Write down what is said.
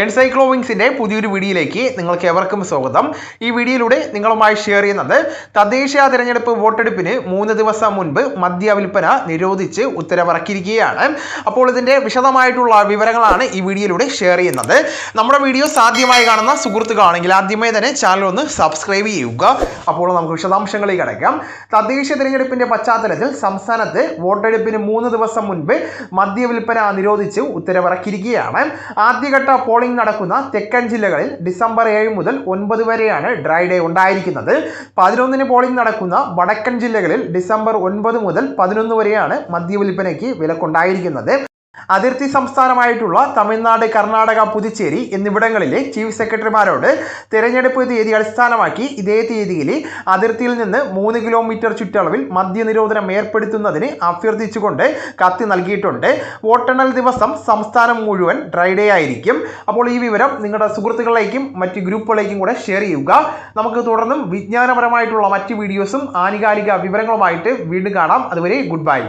എൻസൈക്ലോവിങ്സിന്റെ പുതിയൊരു വീഡിയോയിലേക്ക് നിങ്ങൾക്ക് എവർക്കും സ്വാഗതം. ഈ വീഡിയോയിലൂടെ നിങ്ങളുമായി ഷെയർ ചെയ്യുന്നത് തദ്ദേശീയ തിരഞ്ഞെടുപ്പ് വോട്ടെടുപ്പിന് മൂന്ന് ദിവസം മുൻപ് മദ്യ വിൽപ്പന നിരോധിച്ച് ഉത്തരവിറക്കിയിരിക്കുകയാണ്. അപ്പോൾ ഇതിന്റെ വിശദമായിട്ടുള്ള വിവരങ്ങളാണ് ഈ വീഡിയോയിലൂടെ ഷെയർ ചെയ്യുന്നത്. നമ്മുടെ വീഡിയോ സാധ്യമായി കാണുന്ന സുഹൃത്തുക്കളാണെങ്കിൽ ആദ്യമായി തന്നെ ചാനൽ ഒന്ന് സബ്സ്ക്രൈബ് ചെയ്യുക. അപ്പോൾ നമുക്ക് വിശദാംശങ്ങളിലേക്ക് കിടക്കാം. തദ്ദേശീയ തിരഞ്ഞെടുപ്പിന്റെ പശ്ചാത്തലത്തിൽ സംസ്ഥാനത്ത് വോട്ടെടുപ്പിന് മൂന്ന് ദിവസം മുൻപ് മദ്യ വിൽപ്പന നിരോധിച്ച് ഉത്തരവിറക്കിയിരിക്കുകയാണ്. ആദ്യഘട്ട പോളിംഗ് നടക്കുന്ന തെക്കൻ ജില്ലകളിൽ ഡിസംബർ ഏഴ് മുതൽ ഒൻപത് വരെയാണ് ഡ്രൈ ഡേ ഉണ്ടായിരിക്കുന്നത്. പതിനൊന്നിന് പോളിംഗ് നടക്കുന്ന വടക്കൻ ജില്ലകളിൽ ഡിസംബർ ഒൻപത് മുതൽ പതിനൊന്ന് വരെയാണ് മദ്യ വിൽപ്പനയ്ക്ക് വിലക്കുണ്ടായിരിക്കുന്നത്. അതിർത്തി സംസ്ഥാനമായിട്ടുള്ള തമിഴ്നാട് കർണാടക പുതുച്ചേരി എന്നിവിടങ്ങളിലെ ചീഫ് സെക്രട്ടറിമാരോട് തിരഞ്ഞെടുപ്പ് തീയതി അടിസ്ഥാനമാക്കി ഇതേ തീയതിയിൽ അതിർത്തിയിൽ നിന്ന് മൂന്ന് കിലോമീറ്റർ ചുറ്റളവിൽ മദ്യനിരോധനം ഏർപ്പെടുത്തുന്നതിന് അഭ്യർത്ഥിച്ചുകൊണ്ട് കത്ത് നൽകിയിട്ടുണ്ട്. വോട്ടെണ്ണൽ ദിവസം സംസ്ഥാനം മുഴുവൻ ഡ്രൈഡേ ആയിരിക്കും. അപ്പോൾ ഈ വിവരം നിങ്ങളുടെ സുഹൃത്തുക്കളിലേക്കും മറ്റ് ഗ്രൂപ്പുകളിലേക്കും കൂടെ ഷെയർ ചെയ്യുക. നമുക്ക് തുടർന്നും വിജ്ഞാനപരമായിട്ടുള്ള മറ്റ് വീഡിയോസും ആനുകാലിക വിവരങ്ങളുമായിട്ട് വീണ്ടും കാണാം. അതുവരെ ഗുഡ് ബൈ.